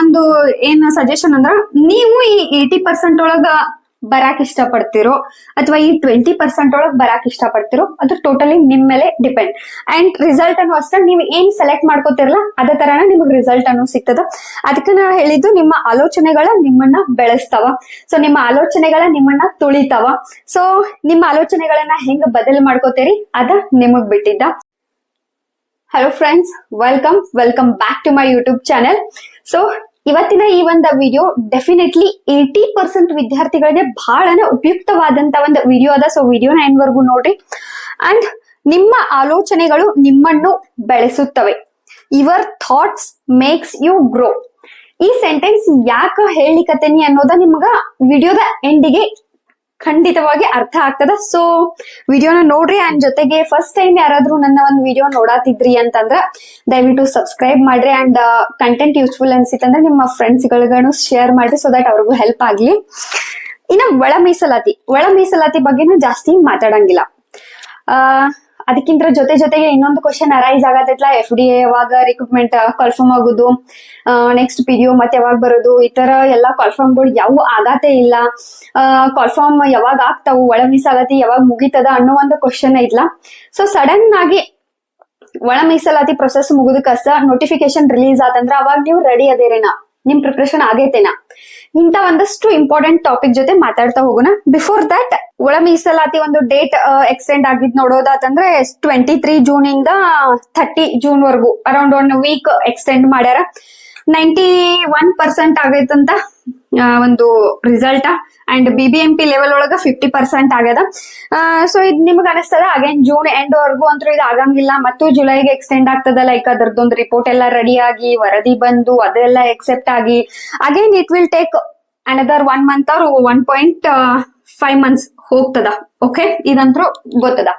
ಒಂದು ಏನ್ ಸಜೆಷನ್ ಅಂದ್ರ ನೀವು ಈ ಏಟಿ ಪರ್ಸೆಂಟ್ ಒಳಗ ಬರಾಕ್ ಇಷ್ಟ ಪಡ್ತಿರೋ ಅಥವಾ ಈ ಟ್ವೆಂಟಿ ಪರ್ಸೆಂಟ್ ಒಳಗ್ ಬರಾಕ್ ಇಷ್ಟ ಪಡ್ತಿರೋ ಅದು ಟೋಟಲಿ ನಿಮ್ ಮೇಲೆ ಡಿಪೆಂಡ್ ಅಂಡ್ ರಿಸಲ್ಟ್ ಅನ್ನು ಅಷ್ಟೇ, ನೀವು ಏನ್ ಸೆಲೆಕ್ಟ್ ಮಾಡ್ಕೋತಿರಲ್ಲ ಅದೇ ತರನ ನಿಮಗೆ ರಿಸಲ್ಟ್ ಅನ್ನು ಸಿಗ್ತದ. ಅದಕ್ಕೆ ನಾ ಹೇಳಿದ್ದು ನಿಮ್ಮ ಆಲೋಚನೆಗಳ ನಿಮ್ಮನ್ನ ಬೆಳೆಸ್ತಾವ. ಸೊ ನಿಮ್ಮ ಆಲೋಚನೆಗಳ ನಿಮ್ಮನ್ನ ತುಳಿತಾವ. ಸೊ ನಿಮ್ಮ ಆಲೋಚನೆಗಳನ್ನ ಹೆಂಗ್ ಬದಲ್ ಮಾಡ್ಕೋತೀರಿ, ಅದ ನಿಮಗ್ ಬಿಟ್ಟಿದ್ದ. Hello friends welcome welcome back to my YouTube channel so ಇವತ್ತಿನ ಈ ಒಂದು ವಿಡಿಯೋ ಡೆಫಿನೆಟ್ಲಿ ಏಟಿ ಪರ್ಸೆಂಟ್ ವಿದ್ಯಾರ್ಥಿಗಳಿಗೆ ಬಹಳನೇ ಉಪಯುಕ್ತವಾದಂತ ಒಂದು ವಿಡಿಯೋ ಅದ. ಸೊ ವಿಡಿಯೋನ ಏನ್ವರೆಗೂ ನೋಡ್ರಿ. ಅಂಡ್ ನಿಮ್ಮ ಆಲೋಚನೆಗಳು ನಿಮ್ಮನ್ನು ಬೆಳೆಸುತ್ತವೆ. Your thoughts makes you grow ಈ ಸೆಂಟೆನ್ಸ್ ಯಾಕ ಹೇಳಿಕತೇನಿ ಅನ್ನೋದ ನಿಮ್ಗ ವಿಡಿಯೋದ ಎಂಡಿಗೆ ಖಂಡಿತವಾಗಿ ಅರ್ಥ ಆಗ್ತದ. ಸೊ ವಿಡಿಯೋನ ನೋಡ್ರಿ ಅಂಡ್ ಜೊತೆಗೆ ಫಸ್ಟ್ ಟೈಮ್ ಯಾರಾದ್ರೂ ನನ್ನ ಒಂದು ವಿಡಿಯೋ ನೋಡಾತಿದ್ರಿ ಅಂತಂದ್ರ ದಯವಿಟ್ಟು ಸಬ್ಸ್ಕ್ರೈಬ್ ಮಾಡ್ರಿ ಅಂಡ್ ಕಂಟೆಂಟ್ ಯೂಸ್ಫುಲ್ ಅನ್ಸಿತ್ತಂದ್ರೆ ನಿಮ್ಮ ಫ್ರೆಂಡ್ಸ್ ಗಳಿಗೂ ಶೇರ್ ಮಾಡ್ರಿ ಸೊ ದಟ್ ಅವ್ರಿಗೂ ಹೆಲ್ಪ್ ಆಗ್ಲಿ. ಇನ್ನ ಒಳ ಮೀಸಲಾತಿ ಒಳ ಮೀಸಲಾತಿ ಬಗ್ಗೆನೂ ಜಾಸ್ತಿ ಮಾತಾಡಂಗಿಲ್ಲ. ಆ ಅದಕ್ಕಿಂತ ಜೊತೆ ಜೊತೆಗೆ ಇನ್ನೊಂದು ಕ್ವಶನ್ ಅರೈಸ್ ಆಗತ್ತೈತ್ಲ ಎಫ್ ಡಿ ಎ ಯಾವಾಗ ರಿಕ್ರೂಟ್ಮೆಂಟ್ ಕನ್ಫರ್ಮ್ ಆಗುದು ನೆಕ್ಸ್ಟ್ ಪಿ ಒ ಮತ್ತೆ ಯಾವಾಗ ಬರೋದು, ಈ ತರ ಎಲ್ಲಾ ಗಳು ಯಾವ ಆಗತ್ತೇ ಇಲ್ಲ. ಕನ್ಫರ್ಮ್ ಯಾವಾಗ ಆಗ್ತಾವು, ಒಳ ಮೀಸಲಾತಿ ಯಾವಾಗ ಮುಗಿತದ ಅನ್ನೋ ಒಂದು ಕ್ವಶನ್ ಐತ್ಲಾ. ಸೊ ಸಡನ್ ಆಗಿ ಒಳ ಮೀಸಲಾತಿ ಪ್ರೊಸೆಸ್ ಮುಗುದಕ್ಕಷ್ಟ ನೋಟಿಫಿಕೇಶನ್ ರಿಲೀಸ್ ಆತಂದ್ರ ಅವಾಗ ನೀವು ರೆಡಿ ಅದೇರೇನಾ? ನಿಮ್ ಪ್ರಿಪ್ರೇಷನ್ ಆಗೈತೇನಾ? ಇಂತ ಒಂದಷ್ಟು ಇಂಪಾರ್ಟೆಂಟ್ ಟಾಪಿಕ್ ಜೊತೆ ಮಾತಾಡ್ತಾ ಹೋಗೋಣ. ಬಿಫೋರ್ ದಟ್ ಒಳ ಮೀಸಲಾತಿ ಒಂದು ಡೇಟ್ ಎಕ್ಸ್ಟೆಂಡ್ ಆಗಿದ್ ನೋಡೋದಾತಂದ್ರೆ ಟ್ವೆಂಟಿ ತ್ರೀ ಜೂನ್ ಇಂದ ಥರ್ಟಿ ಜೂನ್ ವರ್ಗು ಅರೌಂಡ್ ಒನ್ ವೀಕ್ ಎಕ್ಸ್ಟೆಂಡ್ ಮಾಡ್ಯಾರ. ನೈಂಟಿ ಒನ್ ಪರ್ಸೆಂಟ್ ಆಗೈತಂತ ಒಂದು result and B B M P level ಒಳಗ ಫಿಫ್ಟಿ ಪರ್ಸೆಂಟ್ ಆಗ್ಯದ. ಸೊ ಇದ್ ನಿಮ್ಗೆ ಅನಿಸ್ತದ? ಅಗೇನ್ ಜೂನ್ ಎಂಡ್ ವರ್ಗು ಅಂತೂ ಇದು ಆಗಂಗಿಲ್ಲ ಮತ್ತು ಜುಲೈಗೆ ಎಕ್ಸ್ಟೆಂಡ್ ಆಗ್ತದ ಲೈಕ್ ಅದರದೊಂದು ರಿಪೋರ್ಟ್ ಎಲ್ಲ ರೆಡಿ ಆಗಿ, ವರದಿ ಬಂದು, ಅದೆಲ್ಲ ಎಕ್ಸೆಪ್ಟ್ ಆಗಿ. Again it will take another one month ಅವ್ರ ಒನ್ ಪಾಯಿಂಟ್ ಫೈವ್ ಮಂತ್ಸ್ ಹೋಗ್ತದ. ಓಕೆ ಇದಂತ್ರು ಗೊತ್ತದ.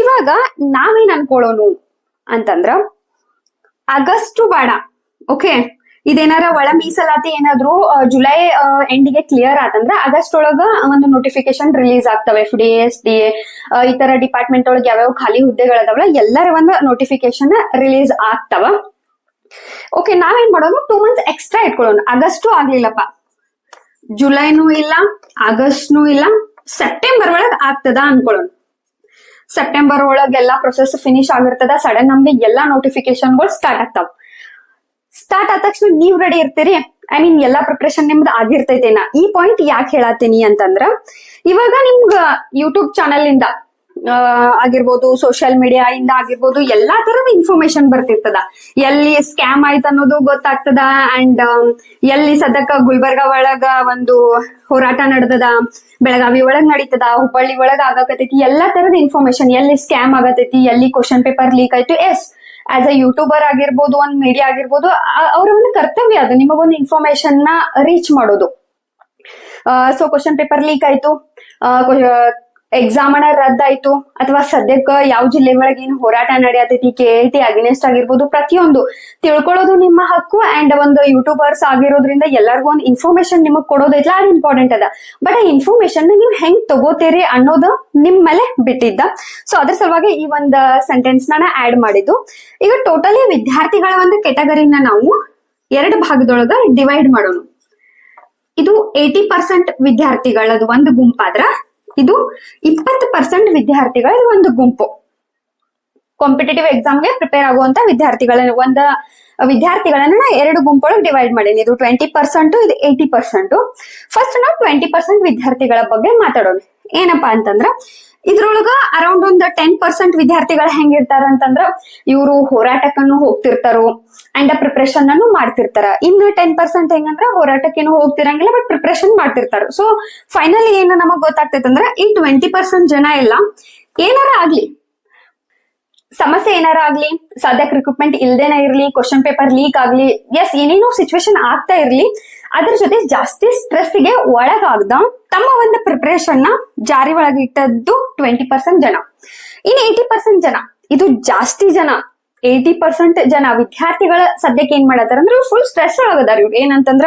ಇವಾಗ ನಾವೇನ್ ಅನ್ಕೊಳ್ಳೋನು ಅಂತಂದ್ರ, ಆಗಸ್ಟು ಬೇಡ. ಓಕೆ ಇದೇನಾರ ಒಳ ಮೀಸಲಾತಿ ಏನಾದ್ರು ಜುಲೈ ಜುಲೈ ಎಂಡಿಗೆ ಕ್ಲಿಯರ್ ಆತಂದ್ರ ಆಗಸ್ಟ್ ಒಳಗ ಒಂದು ನೋಟಿಫಿಕೇಶನ್ ರಿಲೀಸ್ ಆಗ್ತವೆ. ಎಫ್ ಡಿ ಎಸ್ ಡಿ ಈ ತರ ಡಿಪಾರ್ಟ್ಮೆಂಟ್ ಒಳಗೆ ಯಾವ್ಯಾವ ಖಾಲಿ ಹುದ್ದೆಗಳದಾವಲ್ಲ, ಎಲ್ಲರ ಒಂದು ನೋಟಿಫಿಕೇಶನ್ ರಿಲೀಸ್ ಆಗ್ತಾವ. ಓಕೆ ನಾವೇನ್ ಮಾಡೋದು? ಟೂ ಮಂತ್ಸ್ ಎಕ್ಸ್ಟ್ರಾ ಇಟ್ಕೊಳ್ಳೋಣ. ಆಗಸ್ಟು ಆಗ್ಲಿಲ್ಲಪ್ಪ. ಜುಲೈನೂ ಇಲ್ಲ, ಆಗಸ್ಟ್ನೂ ಇಲ್ಲ ಸೆಪ್ಟೆಂಬರ್ ಒಳಗ್ ಆಗ್ತದ ಅನ್ಕೊಳ್ಳೋಣ. ಸೆಪ್ಟೆಂಬರ್ ಒಳಗೆಲ್ಲಾ ಪ್ರೊಸೆಸ್ ಫಿನಿಶ್ ಆಗಿರ್ತದ ಸಡನ್ ನಮ್ಗೆ ಎಲ್ಲಾ ನೋಟಿಫಿಕೇಶನ್ಗಳು ಸ್ಟಾರ್ಟ್ ಆಗ್ತಾವ. ಸ್ಟಾರ್ಟ್ ಆದ ತಕ್ಷಣ ನೀವ್ ರೆಡಿ ಇರ್ತೀರಿ. ಐ ಮೀನ್ ಎಲ್ಲಾ ಪ್ರಿಪ್ರೇಷನ್ ನಿಮ್ದು ನಾ ಈ ಪಾಯಿಂಟ್ ಯಾಕೆ ಹೇಳತ್ತೀನಿ ಅಂತಂದ್ರ, ಇವಾಗ ನಿಮ್ಗ ಯೂಟ್ಯೂಬ್ ಚಾನಲ್ ಇಂದ ಆಗಿರ್ಬೋದು ಸೋಷಿಯಲ್ ಮೀಡಿಯಾ ಇಂದ ಆಗಿರ್ಬೋದು, ಎಲ್ಲಾ ತರದ ಇನ್ಫಾರ್ಮೇಶನ್ ಬರ್ತಿರ್ತದ. ಎಲ್ಲಿ ಸ್ಕ್ಯಾಮ್ ಆಯ್ತು ಅನ್ನೋದು ಗೊತ್ತಾಗ್ತದ ಅಂಡ್ ಎಲ್ಲಿ ಸದಕ್ಕ ಗುಲ್ಬರ್ಗ ಒಳಗ ಒಂದು ಹೋರಾಟ ನಡೆದದ, ಬೆಳಗಾವಿ ಒಳಗ್ ನಡೀತದ, ಹುಬ್ಬಳ್ಳಿ ಒಳಗ ಆಗಕತೈತಿ ಎಲ್ಲಾ ತರದ ಇನ್ಫಾರ್ಮೇಶನ್ ಎಲ್ಲಿ ಸ್ಕ್ಯಾಮ್ ಆಗತೈತಿ ಎಲ್ಲಿ ಕ್ವಶನ್ ಪೇಪರ್ ಲೀಕ್ ಆಯ್ತು, ಎಸ್. ಆಸ್ ಅ ಯೂಟ್ಯೂಬರ್ ಆಗಿರ್ಬೋದು, ಒಂದ್ ಮೀಡಿಯಾ ಆಗಿರ್ಬೋದು ಅವ್ರ ಒಂದು ಕರ್ತವ್ಯ ಅದು. ನಿಮಗೊಂದು ಇನ್ಫಾರ್ಮೇಶನ್ನ ರೀಚ್ ಮಾಡೋದು. ಸೊ ಕ್ವಶನ್ ಪೇಪರ್ ಲೀಕ್ ಆಯ್ತು. ಎಕ್ಸಾಮ್ ಅನ್ನ ರದ್ದಾಯ್ತು. ಅಥವಾ ಸದ್ಯಕ್ಕೆ ಯಾವ ಜಿಲ್ಲೆ ಒಳಗೆ ಏನ್ ಹೋರಾಟ ನಡೆಯತೈತಿ ಕೆ ಎಲ್ ಟಿ ಅಗೇನೆಸ್ಟ್ ಆಗಿರ್ಬೋದು ಪ್ರತಿಯೊಂದು. ತಿಳ್ಕೊಳ್ಳೋದು ನಿಮ್ಮ ಹಕ್ಕು ಅಂಡ್ ಒಂದು ಯೂಟ್ಯೂಬರ್ಸ್ ಆಗಿರೋದ್ರಿಂದ ಎಲ್ಲರಿಗೂ ಒಂದು ಇನ್ಫಾರ್ಮೇಶನ್ ನಿಮಗ್ ಕೊಡೋದೈತ್ಲ ಅದು ಇಂಪಾರ್ಟೆಂಟ್ ಅದ. ಬಟ್ ಆ ಇನ್ಫಾರ್ಮೇಶನ್ ನೀವು ಹೆಂಗ್ ತಗೋತೀರಿ ಅನ್ನೋದು ನಿಮ್ ಮೇಲೆ ಬಿಟ್ಟಿದ್ದ. ಸೊ ಅದ್ರ ಸಲುವಾಗಿ ಈ ಒಂದು ಸೆಂಟೆನ್ಸ್ ನಾನು ಆಡ್ ಮಾಡಿದ್ದು. ಈಗ ಟೋಟಲಿ ವಿದ್ಯಾರ್ಥಿಗಳ ಒಂದು ಕೆಟಗರಿನ ನಾವು ಎರಡು ಭಾಗದೊಳಗ ಡಿವೈಡ್ ಮಾಡೋಣ. ಇದು ಏಟಿ ಪರ್ಸೆಂಟ್ ವಿದ್ಯಾರ್ಥಿಗಳದು ಒಂದು ಗುಂಪಾದ್ರ ಇದು ಇಪ್ಪತ್ತು ಪರ್ಸೆಂಟ್ ವಿದ್ಯಾರ್ಥಿಗಳ ಒಂದು ಗುಂಪು. ಕಾಂಪಿಟೇಟಿವ್ ಎಕ್ಸಾಮ್ಗೆ ಪ್ರಿಪೇರ್ ಆಗುವಂತ ವಿದ್ಯಾರ್ಥಿಗಳ, ಒಂದ ವಿದ್ಯಾರ್ಥಿಗಳನ್ನ ಎರಡು ಗುಂಪೊಳಗೆ ಡಿವೈಡ್ ಮಾಡೀನಿ. ಇದು ಟ್ವೆಂಟಿ ಪರ್ಸೆಂಟ್ ಇದು ಏಟಿ ಪರ್ಸೆಂಟ್ ಫಸ್ಟ್ ನಾವು ಟ್ವೆಂಟಿ ಪರ್ಸೆಂಟ್ ವಿದ್ಯಾರ್ಥಿಗಳ ಬಗ್ಗೆ ಮಾತಾಡೋಣ. ಏನಪ್ಪಾ ಅಂತಂದ್ರ ಇದ್ರೊಳಗ ಅರೌಂಡ್ ಒಂದು ಟೆನ್ ಪರ್ಸೆಂಟ್ ವಿದ್ಯಾರ್ಥಿಗಳು ಹೆಂಗಿರ್ತಾರ ಅಂತಂದ್ರ ಇವರು ಹೋರಾಟಕ್ಕನ್ನು ಹೋಗ್ತಿರ್ತಾರೋ ಅಂಡ್ ಪ್ರಿಪ್ರೇಷನ್ ಅನ್ನು ಮಾಡ್ತಿರ್ತಾರ. ಇನ್ನು ಟೆನ್ ಪರ್ಸೆಂಟ್ ಹೆಂಗಂದ್ರ ಹೋರಾಟಕ್ಕೇನು ಹೋಗ್ತಿರಂಗಿಲ್ಲ ಬಟ್ ಪ್ರಿಪ್ರೇಷನ್ ಮಾಡ್ತಿರ್ತಾರ. ಸೊ ಫೈನಲಿ ಏನು ನಮಗ್ ಗೊತ್ತಾಗ್ತೈತಂದ್ರ ಈ ಟ್ವೆಂಟಿ ಪರ್ಸೆಂಟ್ ಜನ ಎಲ್ಲ ಏನಾರ ಆಗ್ಲಿ, ಸಮಸ್ಯೆ ಏನಾರ ಆಗ್ಲಿ ಸದ್ಯಕ್ಕೆ ರಿಕ್ರೂಟ್ಮೆಂಟ್ ಇಲ್ದೇನ ಇರ್ಲಿ ಕ್ವಶನ್ ಪೇಪರ್ ಲೀಕ್ ಆಗ್ಲಿ ಎಸ್ ಏನೇನೋ ಸಿಚುವೇಶನ್ ಆಗ್ತಾ ಇರ್ಲಿ ಅದ್ರ ಜೊತೆ ಜಾಸ್ತಿ ಸ್ಟ್ರೆಸ್ಗೆ ಒಳಗಾಗ್ದ ತಮ್ಮ ಒಂದು ಪ್ರಿಪರೇಷನ್ನ ಜಾರಿ ಒಳಗಿಟ್ಟದ್ದು ಟ್ವೆಂಟಿ ಪರ್ಸೆಂಟ್ ಜನ. ಇನ್ನು ಏಟಿ ಪರ್ಸೆಂಟ್ ಜನ, ಇದು ಜಾಸ್ತಿ ಜನ. ಏಟಿ ಪರ್ಸೆಂಟ್ ಜನ ವಿದ್ಯಾರ್ಥಿಗಳ ಸದ್ಯಕ್ಕೆ ಏನ್ ಮಾಡತ್ತಾರ ಅಂದ್ರೆ ಫುಲ್ ಸ್ಟ್ರೆಸ್ ಒಳಗದಾರ ಇವ್ರು. ಏನಂತಂದ್ರ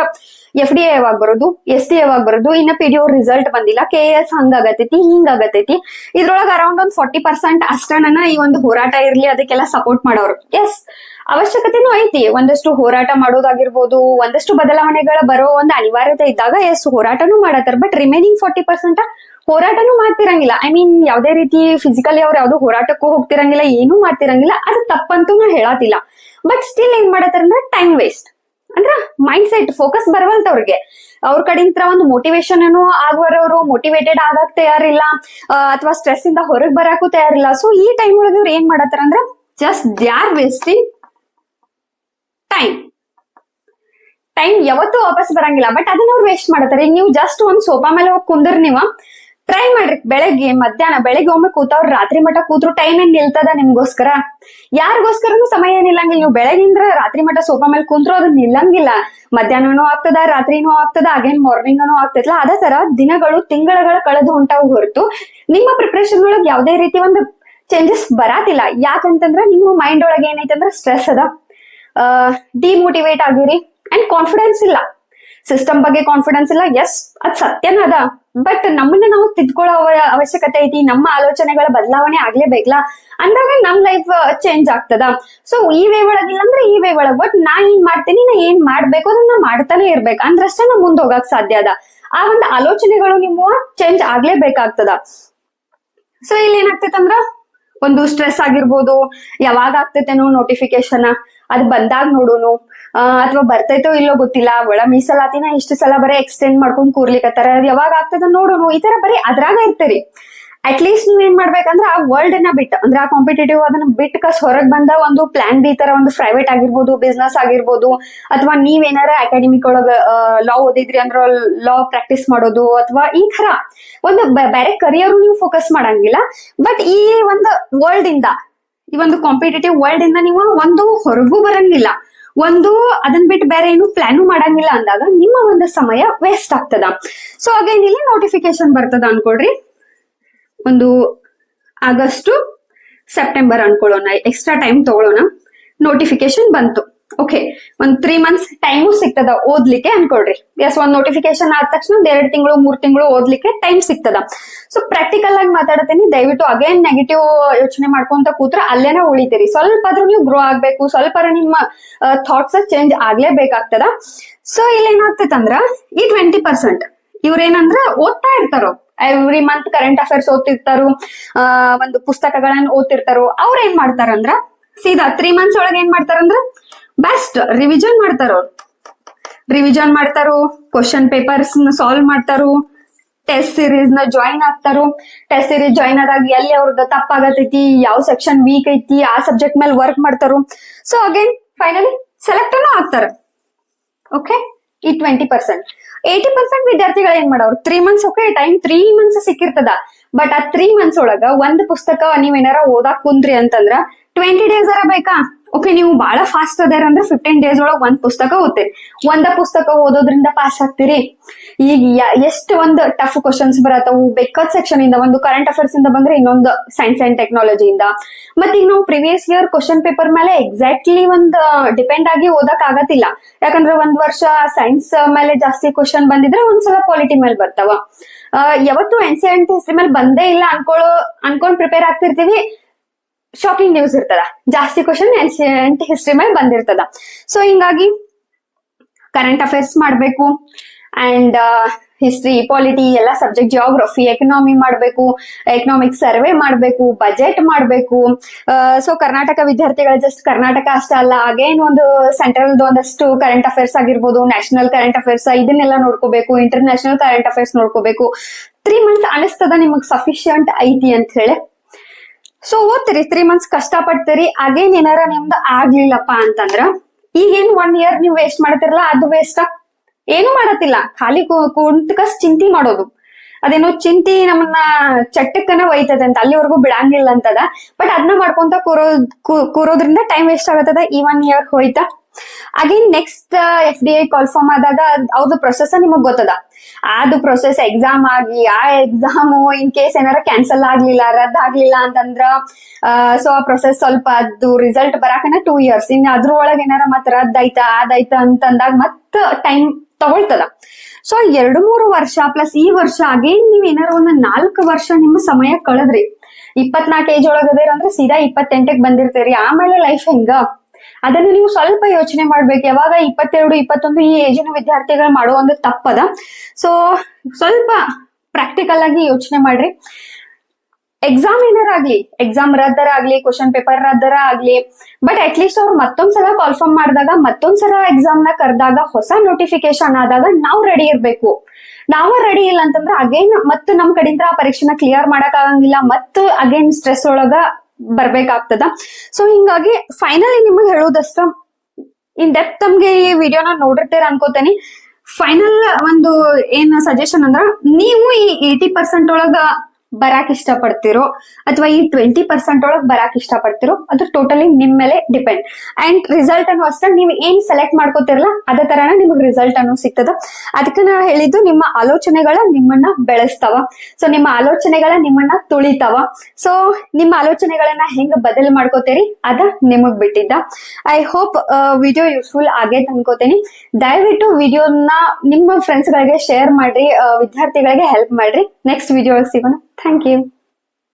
ಎಫ್ ಡಿ ಯಾವಾಗ ಬರೋದು ಎಸ್ ಟಿ ಯಾವಾಗ ಬರೋದು, ಇನ್ನ ಪಿ ಡಿ ಓ ರಿಸಲ್ಟ್ ಬಂದಿಲ್ಲ ಕೆ ಎಸ್ ಹಂಗಾಗತೈತಿ ಹಿಂಗಾಗತೈತಿ ಇದ್ರೊಳಗ ಅರೌಂಡ್ ಒಂದ್ ಫಾರ್ಟಿ ಪರ್ಸೆಂಟ್ ಅಷ್ಟನ ಈ ಒಂದು ಹೋರಾಟ ಇರ್ಲಿ, ಅದಕ್ಕೆಲ್ಲ ಸಪೋರ್ಟ್ ಮಾಡೋರು. ಎಸ್ ಅವಶ್ಯಕತೆನೂ ಐತಿ. ಒಂದಷ್ಟು ಹೋರಾಟ ಮಾಡೋದಾಗಿರ್ಬೋದು, ಒಂದಷ್ಟು ಬದಲಾವಣೆಗಳ ಬರೋ ಒಂದು ಅನಿವಾರ್ಯತೆ ಇದ್ದಾಗ ಎಸ್ ಹೋರಾಟನೂ ಮಾಡತ್ತಾರ. ಬಟ್ ರಿಮೈನಿಂಗ್ ಫಾರ್ಟಿ ಪರ್ಸೆಂಟ್ ಹೋರಾಟನೂ ಮಾಡ್ತಿರಂಗಿಲ್ಲ. ಐ ಮೀನ್ ಯಾವ್ದೇ ರೀತಿ ಫಿಸಿಕಲಿ ಅವ್ರು ಯಾವ್ದು ಹೋರಾಟಕ್ಕೂ ಹೋಗ್ತಿರಂಗಿಲ್ಲ, ಏನೂ ಮಾಡ್ತಿರಂಗಿಲ್ಲ, ಅದು ತಪ್ಪಂತೂ ನಾ ಹೇಳಾತಿಲ್ಲ ಬಟ್ ಸ್ಟಿಲ್ ಏನ್ ಮಾಡತ್ತಾರ ಅಂದ್ರೆ ಟೈಮ್ ವೇಸ್ಟ್ ಅಂದ್ರ ಮೈಂಡ್ ಸೆಟ್ ಫೋಕಸ್ ಬರವಲ್ತ ಅವ್ರಿಗೆ ಅವ್ರ ಕಡೆಯಿಂದ ಒಂದು ಮೋಟಿವೇಶನ್ ಆಗುವರವರು ಮೋಟಿವೇಟೆಡ್ ಆಗಕ್ ತಯಾರಿಲ್ಲ ಅಥವಾ ಸ್ಟ್ರೆಸ್ ಇಂದ ಹೊರಗ್ ಬರಾಕು ತಯಾರಿಲ್ಲ. ಸೊ ಈ ಟೈಮ್ ಒಳಗೆ ಇವ್ರು ಏನ್ ಮಾಡತ್ತಾರ ಅಂದ್ರ just they are wasting time time ಯಾವತ್ತೂ ವಾಪಸ್ ಬರಂಗಿಲ್ಲ ಬಟ್ ಅದನ್ನ ಅವ್ರು ವೇಸ್ಟ್ ಮಾಡತಾರೆ ಈಗ ನೀವು ಜಸ್ಟ್ ಒಂದ್ ಸೋಫಾ ಮೇಲೆ ಹೋಗಿ ಕುಂದ್ರ ನೀವು ಟ್ರೈ ಮಾಡ್ರಿ. ಬೆಳಗ್ಗೆ, ಮಧ್ಯಾಹ್ನ, ಬೆಳಗ್ಗೆ ಒಮ್ಮೆ ಕೂತವ್ರು ರಾತ್ರಿ ಮಠ ಕೂತ್ರು ಟೈಮ್ ಏನ್ ನಿಲ್ತದ ನಿಮ್ಗೋಸ್ಕರ? ಯಾರಿಗೋಸ್ಕರನು ಸಮಯ ಏನ್ ನಿಲ್ಲಂಗಿಲ್ಲ ನೀವು ಬೆಳಗಿಂದ್ರ ರಾತ್ರಿ ಮಠ ಸೋಫಾ ಮೇಲೆ ಕುಂತ್ರು ಅದು ನಿಲ್ಲಂಗಿಲ್ಲ. ಮಧ್ಯಾಹ್ನನೂ ಆಗ್ತದ, ರಾತ್ರಿನೂ ಆಗ್ತದ ಅಗೇನ್ ಮಾರ್ನಿಂಗನೂ ಆಗ್ತದಲ್ಲ ಅದೇ ತರ ದಿನಗಳು, ತಿಂಗಳುಗಳು ಕಳೆದು ಹೊಂಟಾವ್ ಹೊರತು ನಿಮ್ಮ ಪ್ರಿಪ್ರೇಷನ್ ಒಳಗೆ ಯಾವ್ದೇ ರೀತಿ ಒಂದು ಚೇಂಜಸ್ ಬರಾತಿಲ್ಲ. ಯಾಕಂತಂದ್ರ ನಿಮ್ಮ ಮೈಂಡ್ ಒಳಗೆ ಏನೈತೆ ಅಂದ್ರೆ ಸ್ಟ್ರೆಸ್ ಅದ ಡಿಮೋಟಿವೇಟ್ ಆಗಿರಿ. ಅಂಡ್ ಕಾನ್ಫಿಡೆನ್ಸ್ ಇಲ್ಲ. ಸಿಸ್ಟಮ್ ಬಗ್ಗೆ ಕಾನ್ಫಿಡೆನ್ಸ್ ಇಲ್ಲ. ಎಸ್ ಅದ್ ಸತ್ಯನ ಅದ. ಬಟ್ ನಮ್ಮನ್ನ ನಾವು ತಿದ್ಕೊಳ್ಳೋ ಅವಶ್ಯಕತೆ ಐತಿ. ನಮ್ಮ ಆಲೋಚನೆಗಳ ಬದಲಾವಣೆ ಆಗ್ಲೇಬೇಕಲ್ಲ ಅಂದಾಗ ನಮ್ ಲೈಫ್ ಚೇಂಜ್ ಆಗ್ತದ. ಸೊ ಈ ವೇ ಒಳಗಿಲ್ಲ ಅಂದ್ರೆ ಈ ವೇ ಒಳಗ್. ಬಟ್ ನಾ ಏನ್ ಮಾಡ್ತೀನಿ, ನಾ ಏನ್ ಮಾಡ್ಬೇಕು ಅದನ್ನ ಮಾಡ್ತಾನೆ ಇರ್ಬೇಕು. ಅಂದ್ರಷ್ಟೇ ನಾ ಮುಂದೆ ಹೋಗಕ್ ಸಾಧ್ಯ ಅದ. ಆ ಒಂದು ಆಲೋಚನೆಗಳು ನಿಮ್ಮ ಚೇಂಜ್ ಆಗ್ಲೇಬೇಕಾಗ್ತದ ಸೊ ಇಲ್ಲಿ ಏನಾಗ್ತೈತಂದ್ರ ಒಂದು ಸ್ಟ್ರೆಸ್ ಆಗಿರ್ಬೋದು. ಯಾವಾಗ ಆಗ್ತೈತೇನೋ ನೋಟಿಫಿಕೇಶನ್ ಅದ್ ಬಂದಾಗ ನೋಡೋನು. ಅಥವಾ ಬರ್ತೈತೋ ಇಲ್ಲೋ ಗೊತ್ತಿಲ್ಲ, ಒಳ ಮೀಸಲಾತಿನ ಇಷ್ಟು ಸಲ ಬರೀ ಎಕ್ಸ್ಟೆಂಡ್ ಮಾಡ್ಕೊಂಡ್ ಅದ್ ಯಾವಾಗ ಆಗ್ತದ ನೋಡೋಣ ಈ ತರ ಬರೀ ಅದ್ರಾಗ ಇರ್ತೀರಿ. ಅಟ್ ಲೀಸ್ಟ್ ನೀವ್ ಏನ್ ಮಾಡ್ಬೇಕಂದ್ರೆ ಆ ವರ್ಲ್ಡ್ನ ಬಿಟ್ಟು, ಅಂದ್ರೆ ಆ ಕಾಂಪಿಟೇಟಿವ್ ಅದನ್ನ ಬಿಟ್ಟು ಕಸ್ ಹೊರಗ್ ಬಂದ ಒಂದು ಪ್ಲಾನ್ ಬಿ ತರ ಒಂದು ಪ್ರೈವೇಟ್ ಆಗಿರ್ಬೋದು ಬಿಸ್ನೆಸ್ ಆಗಿರ್ಬೋದು, ಅಥವಾ ನೀವೇನಾರ ಅಕಾಡೆಮಿಕ್ ಒಳಗ ಲಾ ಓದಿದ್ರಿ ಅಂದ್ರ ಲಾ ಪ್ರಾಕ್ಟೀಸ್ ಮಾಡೋದು, ಅಥವಾ ಈ ತರ ಒಂದು ಬೇರೆ ಕರಿಯರ್ ನೀವು ಫೋಕಸ್ ಮಾಡಂಗಿಲ್ಲ ಬಟ್ ಈ ಒಂದು ವರ್ಲ್ಡ್ ಇಂದ, ಈ ಒಂದು ಕಾಂಪಿಟೇಟಿವ್ ವರ್ಲ್ಡ್ ಇಂದ ನೀವು ಒಂದು ಹೊರಗೂ ಬರಂಗಿಲ್ಲ. ಒಂದು ಅದನ್ ಬಿಟ್ಟು ಬೇರೆ ಏನು ಪ್ಲಾನು ಮಾಡಂಗಿಲ್ಲ ಅಂದಾಗ ನಿಮ್ಮ ಒಂದು ಸಮಯ ವೇಸ್ಟ್ ಆಗ್ತದ. ಸೊ ಅಗೇನ್ ಇಲ್ಲಿ ನೋಟಿಫಿಕೇಶನ್ ಬರ್ತದ ಅನ್ಕೊಳ್ರಿ. ಒಂದು ಆಗಸ್ಟು ಸೆಪ್ಟೆಂಬರ್ ಅನ್ಕೊಳ್ಳೋಣ. ಎಕ್ಸ್ಟ್ರಾ ಟೈಮ್ ತಗೊಳ್ಳೋಣ. ನೋಟಿಫಿಕೇಶನ್ ಬಂತು. ಓಕೆ ಒಂದ್ ತ್ರೀ ಮಂತ್ಸ್ ಟೈಮು ಸಿಗ್ತದ ಓದ್ಲಿಕ್ಕೆ ಅನ್ಕೊಳ್ರಿ. ಎಸ್ ಒಂದ್ ನೋಟಿಫಿಕೇಶನ್ ಆದ ತಕ್ಷಣ ಒಂದ್ ಎರಡ್ ತಿಂಗಳು, ಮೂರ್ ತಿಂಗಳು ಓದ್ಲಿಕ್ಕೆ ಟೈಮ್ ಸಿಗ್ತದ. ಸೊ ಪ್ರಾಕ್ಟಿಕಲ್ ಆಗಿ ಮಾತಾಡತೀನಿ. ದಯವಿಟ್ಟು ಅಗೇನ್ ನೆಗೆಟಿವ್ ಯೋಚನೆ ಮಾಡ್ಕೊಂತ ಕೂತ್ರ ಅಲ್ಲೇನೆ ಉಳಿತೀರಿ. ಸ್ವಲ್ಪ ಆದ್ರೂ ನೀವು ಗ್ರೋ ಆಗ್ಬೇಕು, ಸ್ವಲ್ಪ ನಿಮ್ಮ ಥಾಟ್ಸ್ ಚೇಂಜ್ ಆಗ್ಲೇಬೇಕಾಗ್ತದ. ಸೊ ಇಲ್ಲಿ ಏನಾಗ್ತೈತಂದ್ರ ಈ ಟ್ವೆಂಟಿ ಪರ್ಸೆಂಟ್ ಇವ್ರೇನಂದ್ರ ಓದ್ತಾ ಇರ್ತಾರೋ? ಎವ್ರಿ ಮಂತ್ ಕರೆಂಟ್ ಅಫೇರ್ಸ್ ಓದ್ತಿರ್ತಾರೋ? ಒಂದು ಪುಸ್ತಕಗಳನ್ನ ಓದ್ತಿರ್ತಾರೋ? ಅವ್ರ ಏನ್ ಮಾಡ್ತಾರಂದ್ರ? ಸೀದಾ ತ್ರೀ ಮಂತ್ಸ್ ಒಳಗೆ ಏನ್ ಮಾಡ್ತಾರಂದ್ರ? ಬೆಸ್ಟ್ ರಿವಿಜನ್ ಮಾಡ್ತಾರ? ರಿವಿಜನ್ ಮಾಡ್ತಾರೋ? ಕ್ವಶನ್ ಪೇಪರ್ಸ್ ಸಾಲ್ವ್ ಮಾಡ್ತಾರೋ? ಟೆಸ್ಟ್ ಸೀರೀಸ್ನ ಜಾಯಿನ್ ಆಗ್ತಾರೋ? ಟೆಸ್ಟ್ ಸೀರೀಸ್ ಜಾಯಿನ್ ಆದಾಗ ಎಲ್ಲಿ ಅವ್ರದ್ದು ತಪ್ಪಾಗತೈತಿ? ಯಾವ ಸೆಕ್ಷನ್ ವೀಕ್ ಐತಿ? ಆ ಸಬ್ಜೆಕ್ಟ್ ಮೇಲೆ ವರ್ಕ್ ಮಾಡ್ತಾರೋ? ಸೊ ಅಗೇನ್ ಫೈನಲಿ ಸೆಲೆಕ್ಟನು ಆಗ್ತಾರ. ಓಕೆ ಈ ಟ್ವೆಂಟಿ ಪರ್ಸೆಂಟ್ ಏಯ್ಟಿ ಪರ್ಸೆಂಟ್ ವಿದ್ಯಾರ್ಥಿಗಳು ಏನ್ ಮಾಡೋರು? Three months okay time three months ಸಿಕ್ಕಿರ್ತದ. But ಆ ತ್ರೀ ಮಂತ್ಸ್ ಒಳಗ ಒಂದ್ ಪುಸ್ತಕ ನೀವ್ ಏನಾರ ಓದಾಕ್ ಕುಂದ್ರಿ ಅಂತಂದ್ರ ಟ್ವೆಂಟಿ ಡೇಸ್ ಅರ ಬೇಕಾ? ಓಕೆ ನೀವು ಬಹಳ ಫಾಸ್ಟ್ ಅದಾರ ಅಂದ್ರೆ ಫಿಫ್ಟೀನ್ ಡೇಸ್ ಒಳಗೆ ಒಂದ್ ಪುಸ್ತಕ ಓದ್ತೀರಿ. ಒಂದ ಪುಸ್ತಕ ಓದೋದ್ರಿಂದ ಪಾಸ್ ಆಗ್ತೀರಿ. ಈಗ ಎಷ್ಟು ಒಂದ್ ಟಫ್ ಕ್ವಶನ್ಸ್ ಬರತ್ತವು? ಬೇಕಾದ ಸೆಕ್ಷನ್ ಇಂದ, ಒಂದು ಕರೆಂಟ್ ಅಫೇರ್ಸ್ ಇಂದ ಬಂದ್ರೆ ಇನ್ನೊಂದು ಸೈನ್ಸ್ ಅಂಡ್ ಟೆಕ್ನಾಲಜಿ ಇಂದ. ಮತ್ತೆ ಈಗ ನಾವು ಪ್ರಿವಿಯಸ್ ಇಯರ್ ಕ್ವಶನ್ ಪೇಪರ್ ಮೇಲೆ ಎಕ್ಸಾಕ್ಟ್ಲಿ ಒಂದ್ ಡಿಪೆಂಡ್ ಆಗಿ ಓದಕ್ ಆಗತ್ತಿಲ್ಲ. ಯಾಕಂದ್ರೆ ಒಂದ್ ವರ್ಷ ಸೈನ್ಸ್ ಮೇಲೆ ಜಾಸ್ತಿ ಕ್ವಶನ್ ಬಂದಿದ್ರೆ ಒಂದ್ಸಲ ಪಾಲಿಟಿ ಮೇಲೆ ಬರ್ತಾವ. ಯಾವತ್ತು ಎನ್ ಸಿ ಅಂಡ್ ಹಿಸ್ಟ್ರಿ ಮೇಲೆ ಬಂದೇ ಇಲ್ಲ ಅನ್ಕೊಳ್ಳೋ ಅನ್ಕೊಂಡ್ ಪ್ರಿಪೇರ್ ಆಗ್ತಿರ್ತೀವಿ. ಶಾಕಿಂಗ್ ನ್ಯೂಸ್ ಇರ್ತದ. ಜಾಸ್ತಿ ಕ್ವಶನ್ ಎನ್ಸಿಯಂಟ್ ಹಿಸ್ಟ್ರಿ ಮೇಲೆ ಬಂದಿರ್ತದ. ಸೊ ಹಿಂಗಾಗಿ ಕರೆಂಟ್ ಅಫೇರ್ಸ್ ಮಾಡಬೇಕು ಅಂಡ್ ಹಿಸ್ಟ್ರಿ ಪಾಲಿಟಿ ಎಲ್ಲ ಸಬ್ಜೆಕ್ಟ್ ಜಿಯೋಗ್ರಫಿ ಎಕನಾಮಿ ಮಾಡಬೇಕು ಎಕನಾಮಿಕ್ ಸರ್ವೆ ಮಾಡಬೇಕು ಬಜೆಟ್ ಮಾಡಬೇಕು. ಸೊ ಕರ್ನಾಟಕ ವಿದ್ಯಾರ್ಥಿಗಳ ಜಸ್ಟ್ ಕರ್ನಾಟಕ ಅಷ್ಟೇ ಅಲ್ಲ ಅಗೇನ್ ಒಂದು ಸೆಂಟ್ರಲ್ ಒಂದಷ್ಟು ಕರೆಂಟ್ ಅಫೇರ್ಸ್ ಆಗಿರ್ಬೋದು ನ್ಯಾಷನಲ್ ಕರೆಂಟ್ ಅಫೇರ್ಸ್ ಇದನ್ನೆಲ್ಲ ನೋಡ್ಕೋಬೇಕು ಇಂಟರ್ನ್ಯಾಷನಲ್ ಕರೆಂಟ್ ಅಫೇರ್ಸ್ ನೋಡ್ಕೋಬೇಕು. ತ್ರೀ ಮಂತ್ಸ್ ಅನಿಸ್ತದ ನಿಮಗ್ ಸಫಿಶಿಯಂಟ್ ಐತಿ ಅಂತ ಹೇಳಿ? ಸೊ ಓದ್ತೀರಿ? ತ್ರೀ ಮಂತ್ಸ್ ಕಷ್ಟ ಪಡ್ತೀರಿ ಅಗೇನ್ ಏನಾರ ನಿಮ್ದು ಆಗ್ಲಿಲ್ಲಪ್ಪ ಅಂತಂದ್ರ, ಈಗೇನ್ ಒನ್ ಇಯರ್ ನೀವು ವೇಸ್ಟ್ ಮಾಡ್ತಿರಲ್ಲ, ಅದು ವೇಸ್ಟ್ ಏನು ಮಾಡತ್ತಿಲ್ಲ. ಖಾಲಿ ಕುಂತ್ಕಸ್ ಚಿಂತಿ ಮಾಡೋದು. ಅದೇನೋ ಚಿಂತಿ ನಮ್ಮನ್ನ ಚಟ್ಟಕ್ಕನ ಒಯ್ತದೆ ಅಂತ, ಅಲ್ಲಿವರೆಗೂ ಬಿಡಂಗಿಲ್ಲ ಅಂತದ. ಬಟ್ ಅದನ್ನ ಮಾಡ್ಕೊಂತ ಕೂರೋ ಕೂರೋದ್ರಿಂದ ಟೈಮ್ ವೇಸ್ಟ್ ಆಗತ್ತದ? ಈ ಒನ್ ಇಯರ್ ಹೋಯ್ತಾ? Again next F D I call form ಆದಾಗ ಅವ್ರದ್ದು ಪ್ರೊಸೆಸ್ ನಿಮಗ್ ಗೊತ್ತದ. ಅದು ಪ್ರೊಸೆಸ್ ಎಕ್ಸಾಮ್ ಆಗಿ, ಆ ಎಕ್ಸಾಮು ಇನ್ ಕೇಸ್ ಏನಾರ ಕ್ಯಾನ್ಸಲ್ ಆಗ್ಲಿಲ್ಲ ರದ್ದ ಆಗ್ಲಿಲ್ಲ ಅಂತಂದ್ರ ಸೊ ಆ ಪ್ರೊಸೆಸ್ ಸ್ವಲ್ಪ ಅದು ರಿಸಲ್ಟ್ ಬರಾಕನ ಟೂ ಇಯರ್ಸ್ ಇನ್ ಅದ್ರೊಳಗೆ ಏನಾರ ಮತ್ ರದ್ದ ಆಯ್ತಾ ಅಂತ ಅಂತಂದಾಗ ಮತ್ ಟೈಮ್ ತಗೊಳ್ತದ. ಸೊ ಎರಡು ಮೂರು ವರ್ಷ ಪ್ಲಸ್ ಈ ವರ್ಷ ಅಗೇನ್ ನೀವ್ ಏನಾರ ಒಂದ್ ನಾಲ್ಕು ವರ್ಷ ನಿಮ್ಮ ಸಮಯ ಕಳೆದ್ರಿ. ಇಪ್ಪತ್ನಾಲ್ಕು ಏಜ್ ಒಳಗದೇರ ಅಂದ್ರೆ ಸೀದಾ ಇಪ್ಪತ್ತೆಂಟಕ್ ಬಂದಿರ್ತೀರಿ. ಆಮೇಲೆ ಲೈಫ್ ಹೆಂಗ? ಅದನ್ನ ನೀವು ಸ್ವಲ್ಪ ಯೋಚನೆ ಮಾಡ್ಬೇಕು. ಯಾವಾಗ ಇಪ್ಪತ್ತೆರಡು, ಇಪ್ಪತ್ತೊಂದು ಈ ಏಜಿನ ವಿದ್ಯಾರ್ಥಿಗಳು ಮಾಡೋ ಒಂದು ತಪ್ಪದ. ಸೊ ಸ್ವಲ್ಪ ಪ್ರಾಕ್ಟಿಕಲ್ ಆಗಿ ಯೋಚನೆ ಮಾಡ್ರಿ. ಎಕ್ಸಾಮ್ ಏನರ್ ಆಗ್ಲಿ ಎಕ್ಸಾಮ್ ರದ್ದರ ಆಗ್ಲಿ ಕ್ವಶನ್ ಪೇಪರ್ ರದ್ದರ ಆಗ್ಲಿ ಬಟ್ ಅಟ್ ಲೀಸ್ಟ್ ಅವ್ರು ಮತ್ತೊಂದ್ಸಲ ಕಾಲ್ಫಾರ್ಮ್ ಮಾಡಿದಾಗ ಮತ್ತೊಂದ್ಸಲ ಎಕ್ಸಾಮ್ನ ಕರೆದಾಗ ಹೊಸ ನೋಟಿಫಿಕೇಶನ್ ಆದಾಗ ನಾವು ರೆಡಿ ಇರ್ಬೇಕು. ನಾವು ರೆಡಿ ಇಲ್ಲ ಅಂತಂದ್ರೆ ಅಗೇನ್ ಮತ್ತೆ ನಮ್ ಕಡೆಯಿಂದ ಆ ಪರೀಕ್ಷೆನ ಕ್ಲಿಯರ್ ಮಾಡಕ್ ಆಗಂಗಿಲ್ಲ. ಮತ್ತು ಅಗೇನ್ ಸ್ಟ್ರೆಸ್ ಒಳಗ ಬರ್ಬೇಕಾಗ್ತದ. ಸೊ ಹಿಂಗಾಗಿ ಫೈನಲಿ ನಿಮಗೆ ಹೇಳೋದಷ್ಟ ಇನ್ ಡೆಪ್ತ್ ತಮ್ಗೆ ಈ ವಿಡಿಯೋನ ನೋಡಿರ್ತೀರ ಅನ್ಕೋತೇನಿ. ಫೈನಲ್ ಒಂದು ಏನ್ ಸಜೆಷನ್ ಅಂದ್ರ, ನೀವು ಈ ಏಟಿ ಪರ್ಸೆಂಟ್ ಒಳಗ ಬರಾಕ್ ಇಷ್ಟಪಡ್ತಿರೋ ಅಥವಾ ಈ ಟ್ವೆಂಟಿ ಪರ್ಸೆಂಟ್ ಒಳಗ್ ಬರಾಕ್ ಇಷ್ಟಪಡ್ತಿರೋ ಅದು ಟೋಟಲಿ ನಿಮ್ ಮೇಲೆ ಡಿಪೆಂಡ್ ಅಂಡ್ ರಿಸಲ್ಟ್ ಅನ್ನು ಅಷ್ಟೇ ನೀವು ಏನ್ ಸೆಲೆಕ್ಟ್ ಮಾಡ್ಕೋತಿರಲ್ಲ ಅದೇ ತರನ ನಿಮಗೆ ರಿಸಲ್ಟ್ ಅನ್ನು ಸಿಗ್ತದ. ಅದಕ್ಕೆ ನಾ ಹೇಳಿದ್ದು ನಿಮ್ಮ ಆಲೋಚನೆಗಳ ನಿಮ್ಮನ್ನ ಬೆಳೆಸ್ತಾವ. ಸೊ ನಿಮ್ಮ ಆಲೋಚನೆಗಳ ನಿಮ್ಮನ್ನ ತುಳಿತಾವ. ಸೊ ನಿಮ್ಮ ಆಲೋಚನೆಗಳನ್ನ ಹೆಂಗ್ ಬದಲ್ ಮಾಡ್ಕೋತೀರಿ, ಅದ ನಿಮಗ್ ಬಿಟ್ಟಿದ್ದ. ಐ ಹೋಪ್ ವಿಡಿಯೋ ಯೂಸ್ಫುಲ್ ಆಗೇತ್ ಅನ್ಕೋತೀನಿ. ದಯವಿಟ್ಟು ವಿಡಿಯೋನ ನಿಮ್ಮ ಫ್ರೆಂಡ್ಸ್ ಗಳಿಗೆ ಶೇರ್ ಮಾಡ್ರಿ ವಿದ್ಯಾರ್ಥಿಗಳಿಗೆ ಹೆಲ್ಪ್ ಮಾಡ್ರಿ. ನೆಕ್ಸ್ಟ್ ವಿಡಿಯೋ ಸಿಗೋಣ. Thank you